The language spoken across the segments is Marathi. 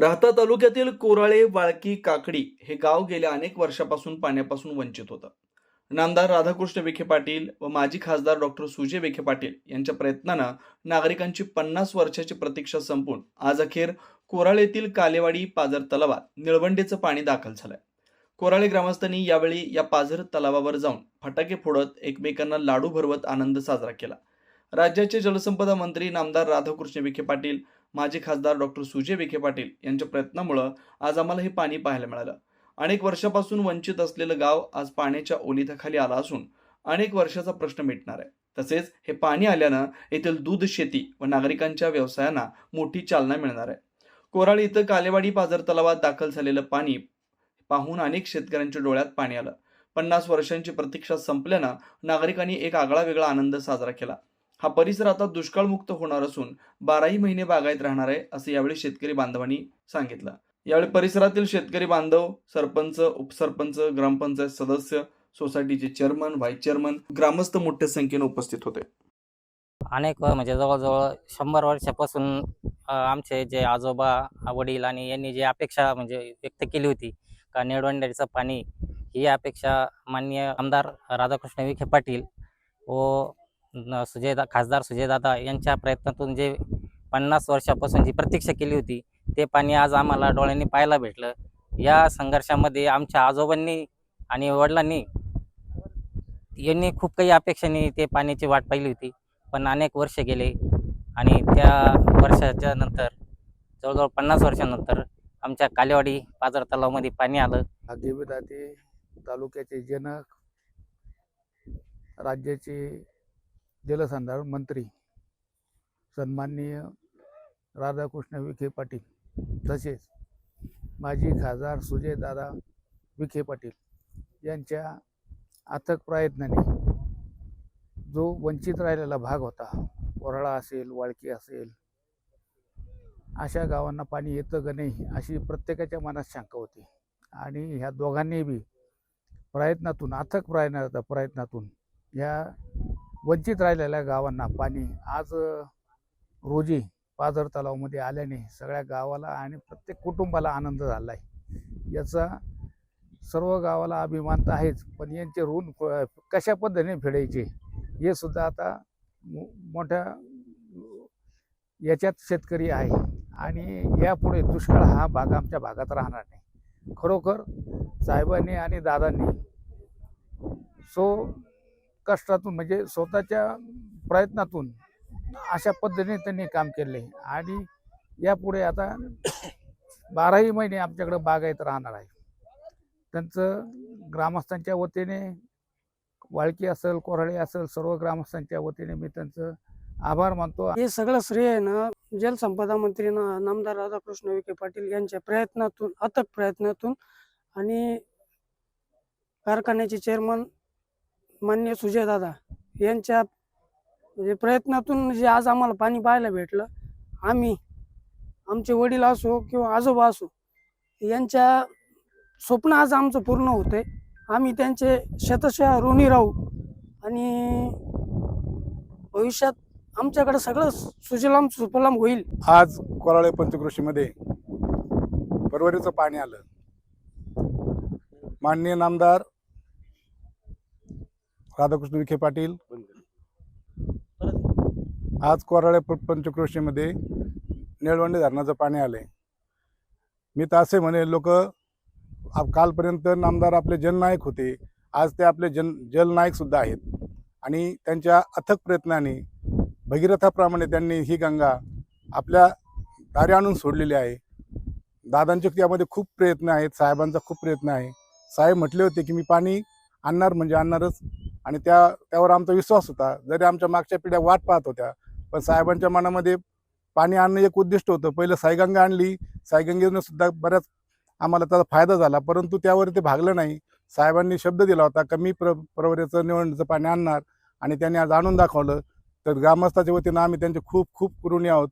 राहता तालुक्यातील कोराळे वाळकी काकडी हे गाव गेल्या अनेक वर्षापासून पाण्यापासून वंचित होतं. नामदार राधाकृष्ण विखे पाटील व माजी खासदार डॉक्टर सुजय विखे पाटील यांच्या प्रयत्नानं नागरिकांची पन्नास वर्षाची प्रतीक्षा संपून आज अखेर कोराळेतील कालेवाडी पाझर तलावात निळवंडेचं पाणी दाखल झालंय. कोराळे ग्रामस्थांनी यावेळी या पाझर तलावावर जाऊन फटाके फोडत एकमेकांना लाडू भरवत आनंद साजरा केला. राज्याचे जलसंपदा मंत्री नामदार राधाकृष्ण विखे पाटील माजी खासदार डॉक्टर सुजय विखे पाटील यांच्या प्रयत्नामुळं आज आम्हाला हे पाणी पाहायला मिळालं. अनेक वर्षापासून वंचित असलेलं गाव आज पाण्याच्या ओलिताखाली आला असून अनेक वर्षाचा प्रश्न मिटणार आहे. तसेच हे पाणी आल्यानं येथील दूध शेती व नागरिकांच्या व्यवसायांना मोठी चालना मिळणार आहे. कोराळी इथं कालेवाडी पाझर तलावात दाखल झालेलं पाणी पाहून अनेक शेतकऱ्यांच्या डोळ्यात पाणी आलं. पन्नास वर्षांची प्रतीक्षा संपल्यानं नागरिकांनी एक आगळा वेगळा आनंद साजरा केला. हा परिसर आता दुष्काळमुक्त होणार असून बाराही महिने बागायत राहणार आहे असं यावेळी शेतकरी बांधवांनी सांगितलं. यावेळी परिसरातील शेतकरी बांधव सरपंच उपसरपंच ग्रामपंचायत सदस्य सोसायटीचे चेअरमन व्हाईस चेअरमन ग्रामस्थ मोठ्या संख्येने उपस्थित होते. अनेक म्हणजे जवळजवळ शंभर वर्षापासून आमचे जे आजोबा वडील आणि यांनी जी अपेक्षा म्हणजे व्यक्त केली होती का निळवंड्याचं पाणी ही अपेक्षा माननीय आमदार राधाकृष्ण विखे पाटील व सुजयदा खासदार सुजयदादा यांच्या प्रयत्नातून जे पन्नास वर्षापासून जी प्रतीक्षा केली होती ते पाणी आज आम्हाला डोळ्यांनी पाहायला भेटलं. या संघर्षामध्ये आमच्या आजोबांनी आणि वडिलांनी यांनी खूप काही अपेक्षांनी ते पाण्याची वाट पाहिली होती पण अनेक वर्ष गेले आणि त्या वर्षाच्या नंतर जवळजवळ पन्नास वर्षानंतर आमच्या कालेवाडी पाझर तलावामध्ये पाणी आलं. देवीदाते तालुक्याचे जनक राज्याचे जलसंधारण मंत्री सन्माननीय राधाकृष्ण विखे पाटील तसेच माजी खासदार सुजयदादा विखे पाटील यांच्या अथक प्रयत्नाने जो वंचित राहिलेला भाग होता वरळा असेल वाळकी असेल अशा गावांना पाणी येतं का नाही अशी प्रत्येकाच्या मनात शंका होती. आणि ह्या दोघांनी बी प्रयत्नातून अथक प्रयत्न प्रयत्नातून ह्या वंचित राहिलेल्या गावांना पाणी. आज रोजी पाझर तलावमध्ये आल्याने सगळ्या गावाला आणि प्रत्येक कुटुंबाला आनंद झाला आहे. याचा सर्व गावाला अभिमान तर आहेच पण यांचे ऋण कशा पद्धतीने फेडायचे? हे सुद्धा आता मो- मोठ्या याच्यात शेतकरी आहे. आणि यापुढे दुष्काळ हा भाग आमच्या भागात राहणार नाही. खरोखर साहेबांनी आणि दादांनी सो कष्टातून म्हणजे स्वतःच्या प्रयत्नातून अशा पद्धतीने त्यांनी काम केले. आणि यापुढे आता बाराही महिने आमच्याकडे बागायत राहणार आहे. त्यांचं ग्रामस्थांच्या वतीने वाळकी असेल कोराळे असेल सर्व ग्रामस्थांच्या वतीने मी त्यांचं आभार मानतो. हे सगळं श्रेय आहे ना जलसंपदा मंत्री ना नामदार राधाकृष्ण विखे पाटील यांच्या प्रयत्नातून अथक प्रयत्नातून आणि कारखान्याचे चेअरमन मान्य सुजयदादा यांच्या म्हणजे प्रयत्नातून जे आज आम्हाला पाणी पाहायला भेटलं आम्ही आमचे वडील असो किंवा आजोबा असो यांच्या स्वप्न आज आमचं पूर्ण होते आम्ही त्यांचे शतशः ऋणी राहू आणि भविष्यात आमच्याकडे सगळं सुजलाम सुफलाम होईल. आज कोराळे पंचकृषीमध्ये परवरीचं पाणी आलं. माननीय नामदार राधाकृष्ण विखे पाटील. आज कोराळे पंचक्रोशीमध्ये निळवंडे धरणाचं पाणी आलंय. मी तर असे म्हणे लोक कालपर्यंत नामदार आपले जननायक होते. आज ते आपले जन जलनायक सुद्धा आहेत. आणि त्यांच्या अथक प्रयत्नाने भगीरथाप्रमाणे त्यांनी ही गंगा आपल्या दारी आणून सोडलेली आहे. दादांचे त्यामध्ये खूप प्रयत्न आहेत साहेबांचा खूप प्रयत्न आहे. साहेब म्हटले होते की मी पाणी आणणार म्हणजे आणणारच. आणि त्या त्यावर आमचा विश्वास होता. जरी आमच्या मागच्या पिढ्या वाट पाहत होत्या पण साहेबांच्या मनामध्ये पाणी आणणं एक उद्दिष्ट होतं. पहिलं साईगंगा आणली. साईगंगेनं सुद्धा बऱ्याच आम्हाला त्याचा फायदा झाला. परंतु त्यावर ते भागलं नाही. साहेबांनी शब्द दिला होता कमी प्र प्रवरेचं निवडणीचं पाणी आणणार. आणि त्यांनी आज आणून दाखवलं. तर ग्रामस्थाच्या वतीनं आम्ही त्यांचे खूप खूप ऋणी आहोत.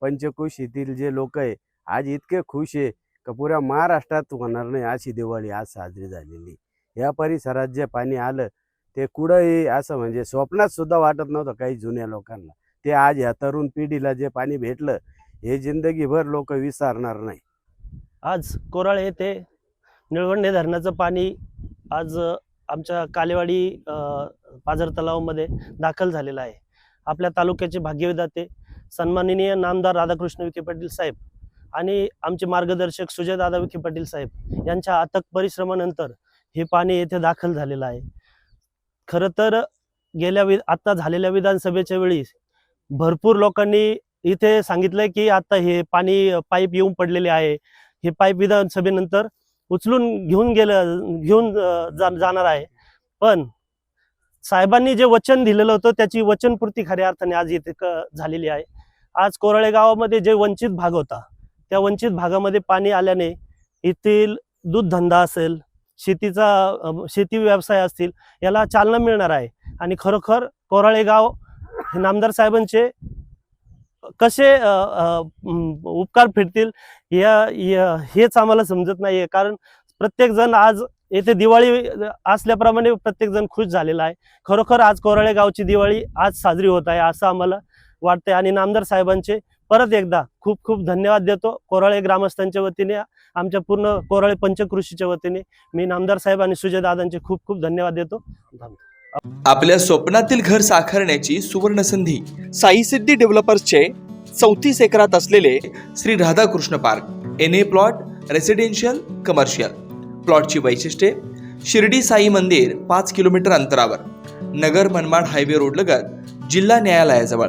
पंचकुशी येथील जे लोक आहे आज इतके खुश आहे का पुऱ्या महाराष्ट्रात होणार नाही अशी दिवाळी आज साजरी झालेली या परिसरात जे पाणी आलं ते कुठंही असं म्हणजे स्वप्नात सुद्धा वाटत नव्हतं काही जुन्या लोकांना. ते आज ह्या तरुण पिढीला जे पाणी भेटलं हे जिंदगीभर लोक विसरणार नाही. आज कोराळ येथे निळवंडे धरणाचं पाणी आज आमच्या कालेवाडी पाझर तलावामध्ये दाखल झालेलं आहे. आपल्या तालुक्याचे भाग्यविदाते सन्माननीय नामदार राधाकृष्ण विखे पाटील साहेब आणि आमचे मार्गदर्शक सुजयदादा विखे पाटील साहेब यांच्या अथक परिश्रमानंतर हे पाणी येथे दाखल झालेलं आहे. खरं तर गेल्या वि आत्ता झालेल्या विधानसभेच्या वेळी भरपूर लोकांनी इथे सांगितलंय की आता हे पाणी पाईप येऊन पडलेले आहे. हे पाईप विधानसभेनंतर उचलून घेऊन गेलं घेऊन जा जाणार आहे. पण साहेबांनी जे वचन दिलेलं होतं त्याची वचनपूर्ती खऱ्या अर्थाने आज इथे झालेली आहे. आज कोराळे गावामध्ये जे वंचित भाग होता त्या वंचित भागामध्ये पाणी आल्याने येथील दूध धंदा असेल शेतीचा शेती व्यवसाय असतील याला चालना मिळणार आहे. आणि खरोखर कोराळे गाव हे नामदार साहेबांचे कसे उपकार फेडतील या हेच आम्हाला समजत नाहीये. कारण प्रत्येकजण आज येथे दिवाळी असल्याप्रमाणे प्रत्येकजण खुश झालेला आहे. खरोखर आज कोराळे गावची दिवाळी आज साजरी होत आहे असं आम्हाला वाटतंय. आणि नामदार साहेबांचे परत एकदा खूप खूप धन्यवाद देतो कोराळे ग्रामस्थांच्या वतीने आमच्या पूर्ण कोराळे पंचकृषीच्या वतीने. मी नामदार साहेब आणि सुजयदादांचे खूप खूप धन्यवाद देतो. आपल्या स्वप्नातील घर साकारण्याची सुवर्ण संधी साई सिद्धी डेव्हलपर्सचे चौतीस एकरात असलेले Shri Radhakrishna park N A plot residential commercial प्लॉटची वैशिष्ट्ये शिर्डी साई मंदिर पाच किलोमीटर अंतरावर नगर मनमाड हायवे रोड लगत जिल्हा न्यायालयाजवळ.